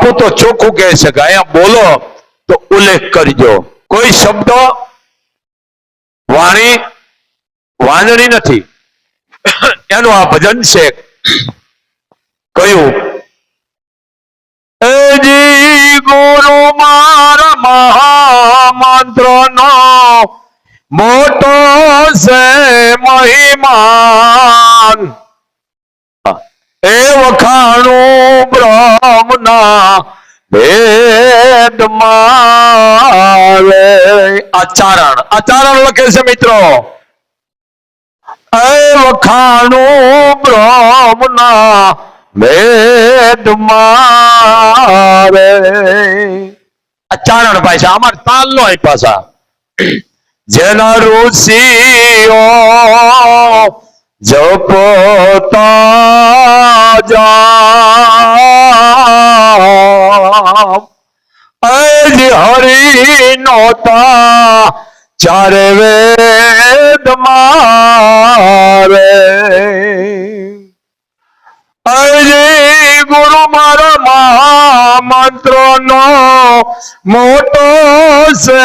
બાપુ તો ચોખ્ખું કહે છે કે અહીંયા બોલો તો ઉલ્લેખ કરજો. કોઈ શબ્દો વાણી વાંદણી નથી. એનું આ ભજન છે કયું? ગુરુ મારા મહામંત્ર નો મોટો છે મહિમાન એ વખાણું બ્રહ્મના ભેદ મારે આચારણ. આચારણ લખે છે મિત્રો. એ વખાણું બ્રહ્મના ભેદ મારે આચારણ ભાષા અમાર તાલ નો પાછા જેના ઋષિઓ હરી નોતા ચારે વેદ મારે અજે ગુરુ મારો મહામંત્ર નો મોટો છે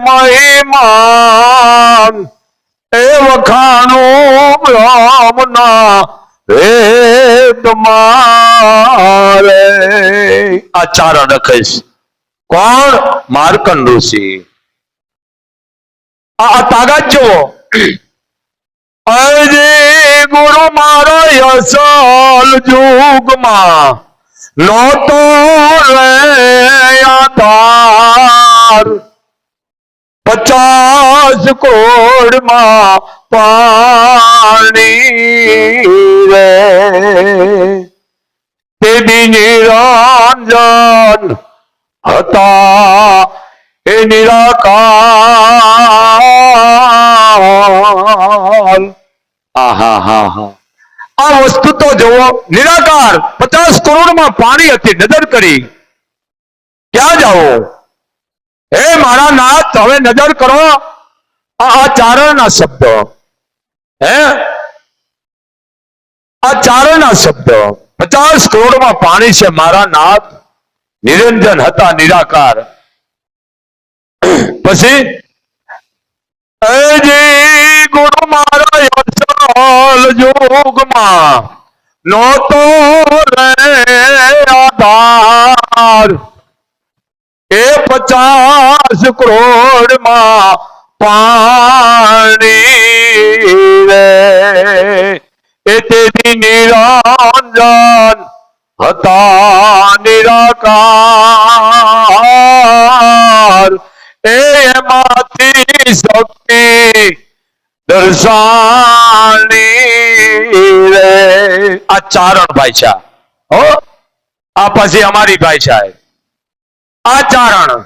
મહિમાન એ વખાણું બ્રહ્મના વેદ આ આચારણ રખીશ કોણ? માર્કંડ ઋષિ. આ તાકાત જુઓ. અરે ગુરુ મારો યસલ જુગમાં નોતો રે પચાસ કોડમાં પાણી રે. તે નિરંજન હતા. એ નિરાકાર. આહા, હા હા. આ વસ્તુ તો જુઓ, નિરાકાર. પચાસ કરોડમાં પાણી હતી, નજર કરી. ક્યાં જાઓ? હે મારા નાથ, હવે નજર કરો. આ ચારણના શબ્દ. હે? આ ચારણના શબ્દ. પચાસ કરોડમાં પાણી છે મારા નાથ. નિરંજન હતા, નિરાકાર. પછી? અજી ગુરુ મારા યસલ જોગમાં નોતો રે આધાર. એ પચાસ કરોડમાં પાણી રે એ તેથી નિરંજન હતા નિરાકાર એ એમાંથી શક્તિ દર્શાની રે આ ચારણ ભાષા હો આ પછી અમારી ભાષા છે આચારણ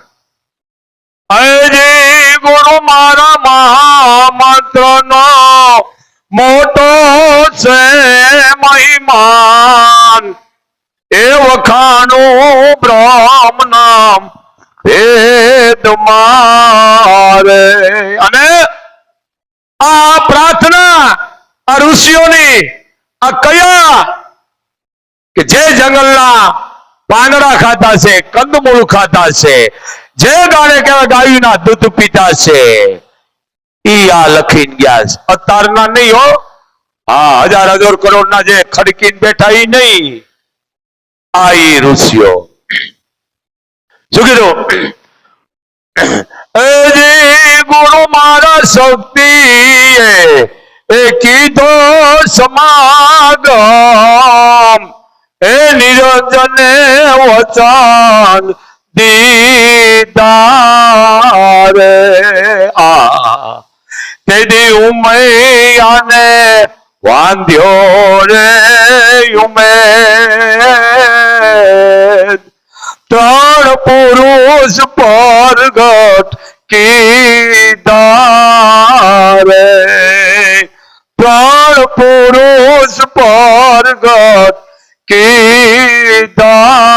અરે ગુરુ મારા મહામંત્ર નો મોટો છે મહિમાન. એ વખાણું બ્રહ્મ નામ વેદ મારે અને આ પ્રાર્થના આ ઋષિઓની, આ કયા કે જે જંગલના પાંદડા ખાતા છે, કંદમૂળ ખાતા છે જે ગાળે કહેવાય ગાયના દૂધ પીતા છે, ઈ આ લખીને ગયા છે. અત્યારના નહીં હો. હા હજાર હજાર કરોડ ના જે ખડકીને બેઠા ઈ નહીં. આ ઈ ઋષિઓ. શું કીધું? ગુરુ મારા શક્તિ એ કીધો સમાગમ. એ નિરંજને વચન દીદારે આ. તેડી ઉમૈયાને વાંધ્યો રે ઉમે. ત્રણ પુરુષ પરગટ કીધારે ત્રણ પુરુષ પરગટ કીધારે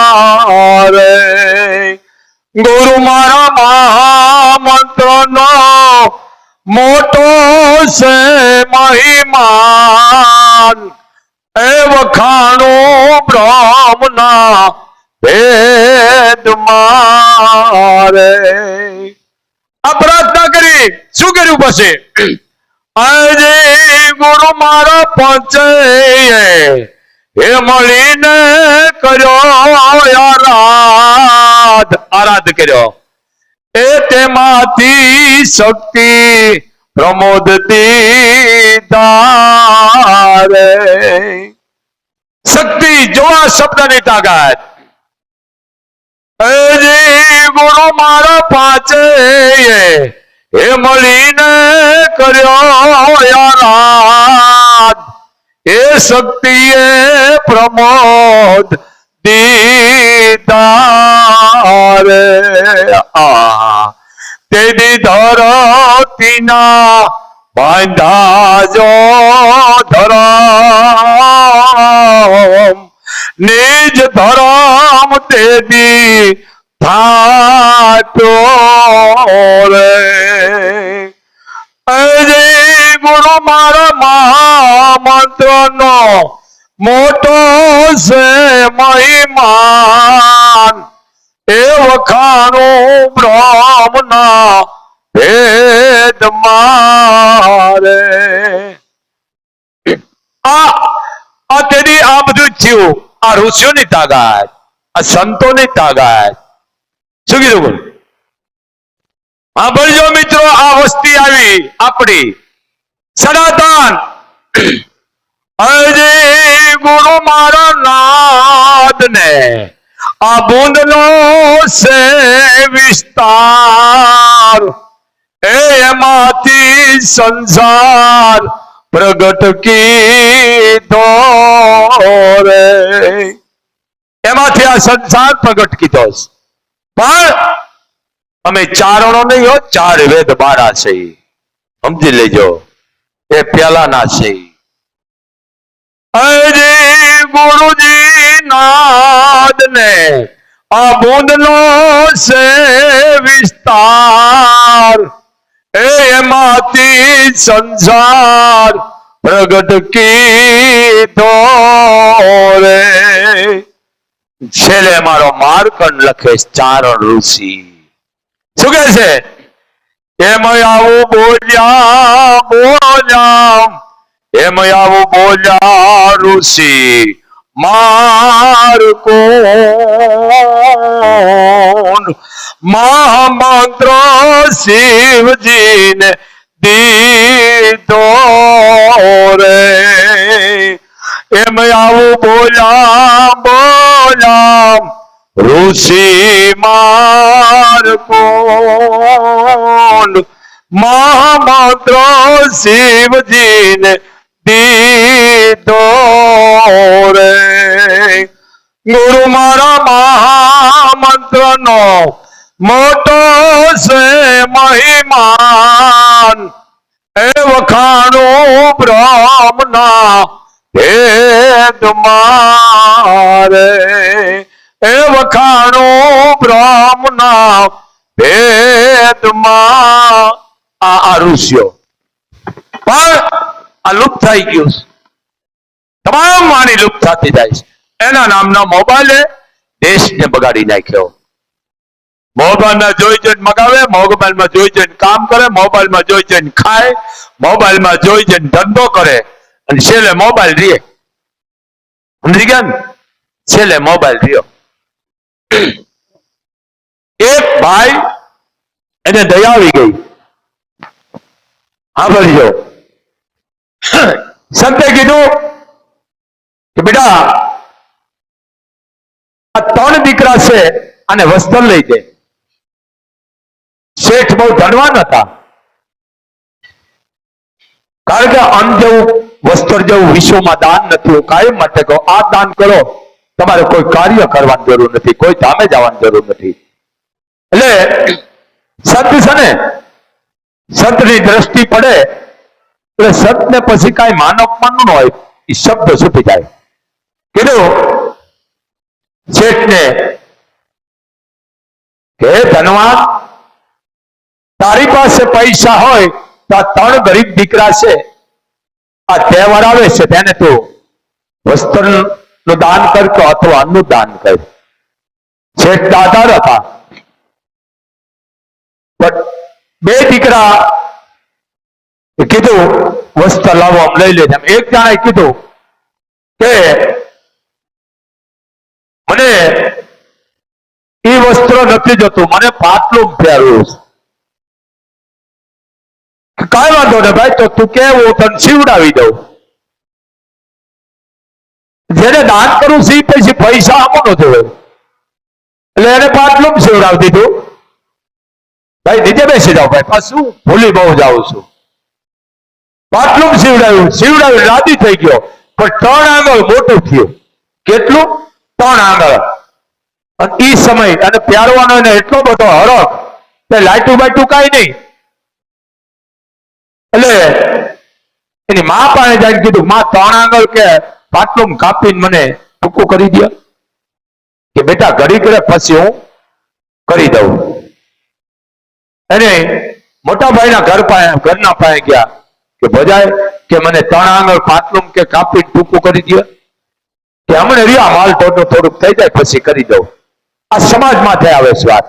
ગુરુ મારા મહામંત્ર નો મોટો છે મહિમાન. એ વખાણું બ્રહ્મના ભેદ મારે આ પ્રાર્થના કરી. શું કર્યું પછી? અરે ગુરુ મારો પહોંચે. હે મળીને કર્યો આરાધ. આરાધ કર્યો. એ તેમાંથી શક્તિ પ્રમોદતી તારે. શક્તિ જોવા શબ્દની તાકાત. ગુરુ મારો પાંચે એ. મળીને કર્યો યારાદ એ શક્તિએ પ્રમોદ દીદારે આ તેની ધરતીના બાંધા જો ધરમ. નિજ ધરમ તેદી થાતો રે. અજય ગુરુ મારો મહામંત્ર નો મોટો છે મહિમાન. એ વખાણું બ્રહ્મના ભેદ મારે આ આ તેની આ બધું થયું. આ ઋષિઓની તાકાત, આ સંતોની તાકાત. શું કીધું બોલ? હા, ભણજો મિત્રો, આ વસ્તી આવી, આપણી. સનાતન. હજી ગુરુ મારા નાદ ને આ બુંદ નો છે વિસ્તાર. એમાંથી સંસાર પ્રગટ કીધો રે. એમાંથી આ સંસાર પ્રગટ કીધો. પણ અમે ચારણો નહીં હો, ચાર વેદ બારા છે સમજી લેજો. એ પેલાના છે. અરે ગુરુજી નાદ ને આ બુંદ નો છે વિસ્તાર. એમાંથી સંસાર પ્રગટ કીધો રે. છેલ્લે મારો માર્કંડ લખે ચારણ ઋષિ. શું કે છે? એમ આવું બોલ્યા બોલ્યા એમ આવું બોલ્યા ઋષિ, માર કોણ? મહામંત્ર શિવજીને દીધો રે. એમ બોલ્યા બોલ્યા ઋષિ માર કોણ? મહામંત્ર શિવજીને દીધો રે. ગુરુ મારા મહામંત્ર નો મોટો છે મહિમાન. એ વખાણું બ્રહ્મના એ વખાણું બ્રહ્મના ભેદમાં. આ ઋષિઓ. પણ આ લુપ્ત થઈ ગયું છે. તમામ વાણી લુપ્ત થતી જાય છે. એના નામનો મોબાઈલે દેશને બગાડી નાખ્યો. મોબાઈલમાં જોઈ જોઈને મગાવે, મોબાઈલમાં જોઈ જોઈને કામ કરે, મોબાઈલમાં જોઈ જોઈને ખાય, મોબાઈલમાં જોઈ જોઈને ધંધો કરે. અને છેલ્લે મોબાઈલ રીએ. સમજી ગયા છેલ્લે મોબાઈલ રહ્યો એક ભાઈ એને દયા આવી ગઈ. હા ભરજો સંતે કીધું કે બેટા, આ ત્રણ દીકરા છે અને વસ્ત્ર લઈ દે. શેઠ બહુ ધનવાન હતા. કારણ કે અન્ન જેવું વસ્ત્ર જેવું વિશ્વમાં દાન નથી. કાયમ માટે કહો, આ દાન કરો. તમારે કોઈ કાર્ય કરવાની જરૂર નથી, કોઈ ધામે જવાની જરૂર નથી. એટલે સંત છે ને, સંતની દ્રષ્ટિ પડે, એટલે સંતને પછી કાંઈ માનવ ન હોય, એ શબ્દ છૂટી જાય. કીધું, શેઠને, હે ધનવાન તારી પાસે પૈસા હોય તો ત્રણ ગરીબ દીકરા છે, આ તહેવાર આવે છે તેને તું વસ્ત્ર નું દાન કરતો અથવા અન્નનું દાન કર શેઠ દાદા હતા પણ બે દીકરા કીધું વસ્ત્ર લાવો આમ લઈ લેજે એક જણાએ કીધું કે મને એ વસ્ત્ર નથી જતું મને પાટલું પહેરવું કાંઈ વાંધો ને ભાઈ તો તું કેવું તને સીવડાવી દઉં જેને દાન કરું છે પછી પૈસા આપવાનો જોવે એટલે એને પાટલું સેવડાવી દીધું. ભાઈ, નીચે બેસી જાઓ ભાઈ, પાછું ભૂલી બહુ જાઉં છું. પાટલું સીવડાવ્યું સીવડાવ્યું, રાજી થઈ ગયો. પણ ત્રણ આંગળ મોટું થયું. કેટલું? ત્રણ આંગળ. અને ઈ સમય, અને પ્યારવાનો એને એટલો બધો હરખ, કે લાઈટું બાઈટું કાંઈ નહીં. એટલે એની મા પાસે જાય કીધું, માં, ત્રણ આંગળ કે પાટલું કાપીને મને ટૂંકું કરી દે કે બેટા, ઘડી કરે પછી હું કરી દઉં. એને મોટા ભાઈના ઘર પાસે, ઘરના પાસે ગયા. કે ભજાય, કે મને ત્રણ આંગળ પાટલું કે કાપીને ટૂંકું કરી દે કે હમણાં રહ્યા માલ ટોટો થોડુંક થઈ જાય પછી કરી દઉં. આ સમાજમાં થઈ આવે છે વાત.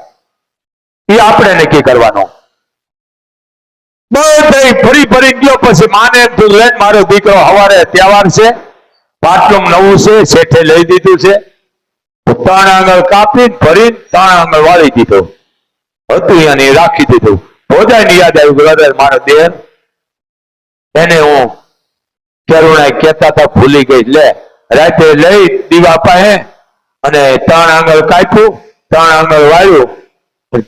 એ આપણે નક્કી કરવાનો. બધે ફરી ફરી ગયો પછી માને તું લેન મારો દીકરો હવારે તહેવાર છે. પાટલું નવું છે, શેઠે લઈ દીધું છે. ત્રણ આંગળ કાપી ભરી ત્રણ આંગળ વાળી દીધો. હતું અને રાખી દીધું. ભોજાય યાદ આવ્યું અરે મારો દેહ એને હું કરુણા કેતા હતા, ભૂલી ગઈ. લે, રાતે લઈ દીવા પાસે અને ત્રણ આંગળ કાપ્યું ત્રણ આંગળ વાળ્યું.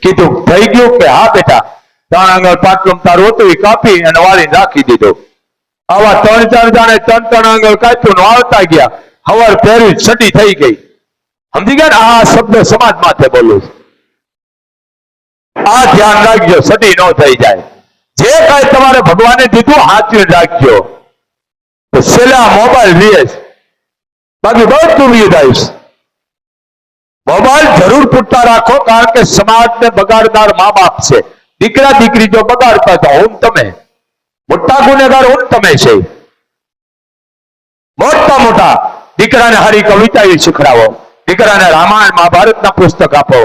કીધું થઈ ગયું કે હા બેટા? ત્રણ આંગળ પાટલું તારું હતું, એ કાપી અને વાળીને રાખી દીધું. આવા ત્રણ ચાર જાણે ત્રણ ત્રણ આંગળ ને આવતા ગયા. હવાર પહેરી છટી થઈ ગઈ. સમજી ગયા આ શબ્દ સમાજ માથે બોલું આ ધ્યાન રાખજો છટી ન થઈ જાય. જે કાંઈ તમારે ભગવાને દીધું હાથવી રાખજો. છેલ્લા મોબાઈલ છે. બાકી બધું વિદાઈશ મોબાઈલ જરૂર પૂરતા રાખો, કારણ કે સમાજને બગાડનાર મા બાપ છે. દીકરા દીકરી જો બગાડતા તો હું તમે. મોટા ગુનેગાર હું તમે છે. મોટા મોટા દીકરાને હરી કવિતા શીખડાવો. દીકરાને રામાયણ, મહાભારતના પુસ્તક આપો.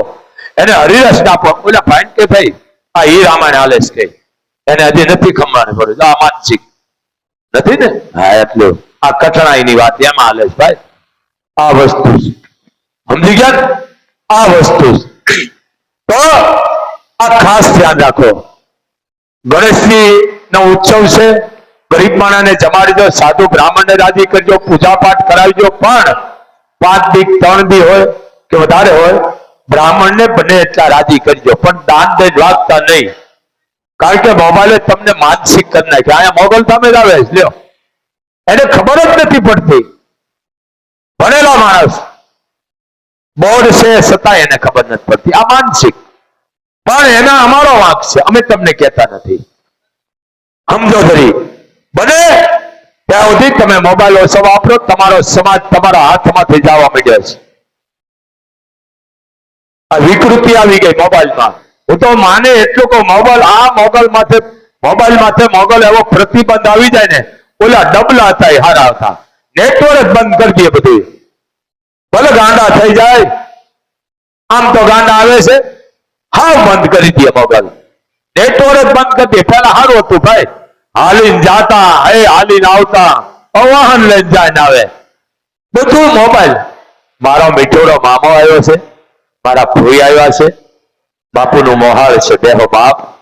એને હરિરસ આપો. ઓલા ભાઈ કે ભાઈ, આ ઈ રામાયણ હાલે છે એને હજી નથી ખમવાનું પડ્યું આ માનસિક. નથી ને? હા, એટલું. આ કઠણાઈની વાત એમાં હાલે છે ભાઈ. આ વસ્તુ સમજી ગયા આ વસ્તુ તો આ ખાસ ધ્યાન રાખો. ગણેશજી નો ઉત્સવ છે. ગરીબ માણાને જમાડી દો, સાધુ બ્રાહ્મણને રાજી કરજો પૂજા પાઠ કરાવજો. પણ પાંચ બી ત્રણ બી હોય કે વધારે હોય, બ્રાહ્મણને બને એટલા રાજી કરજો. પણ દાન દઈ વાગતા નહીં. કારણ કે મોબાઈલે તમને માનસિક કરી નાખ્યા અહીંયા મોગલ તમે જ આવે લ્યો. એને ખબર જ નથી પડતી. ભણેલો માણસ. બોર્ડ છે છતાં એને ખબર નથી પડતી. આ માનસિક. પણ એના અમારો વાંક છે. અમે તમને કહેતા નથી. સમજો ધરી બને? ત્યાં સુધી તમે મોબાઈલ ઓછો વાપરો, તમારો સમાજ તમારા હાથમાંથી જવા માંડ્યો છે. આ વિકૃતિ આવી ગઈ મોબાઈલમાં. હું તો માને એટલું કહું, મોબાઈલ, આ મોબાઈલ માથે મોબાઈલ માથે મોબાઈલ એવો પ્રતિબંધ આવી જાય ને, ઓલા ડબલા હતા એ હારા હતા. નેટવર્ક બંધ કરી દે બધું. ભલે ગાંડા થઈ જાય, આમ તો ગાંડા આવે છે. હાવ બંધ કરી દે મોબાઈલ. નેટવર્ક બંધ કરી દે. પેલા સારું હતું ભાઈ. હાલીને જાતા હે હાલીને આવતા. વાહન લઈને જાય આવે. બધું મોબાઈલ. મારો મીઠોડો મામો આવ્યો છે. મારા ભૂઈ આવ્યા છે. બાપુનું મોહાળ છે. બેહો બાપ.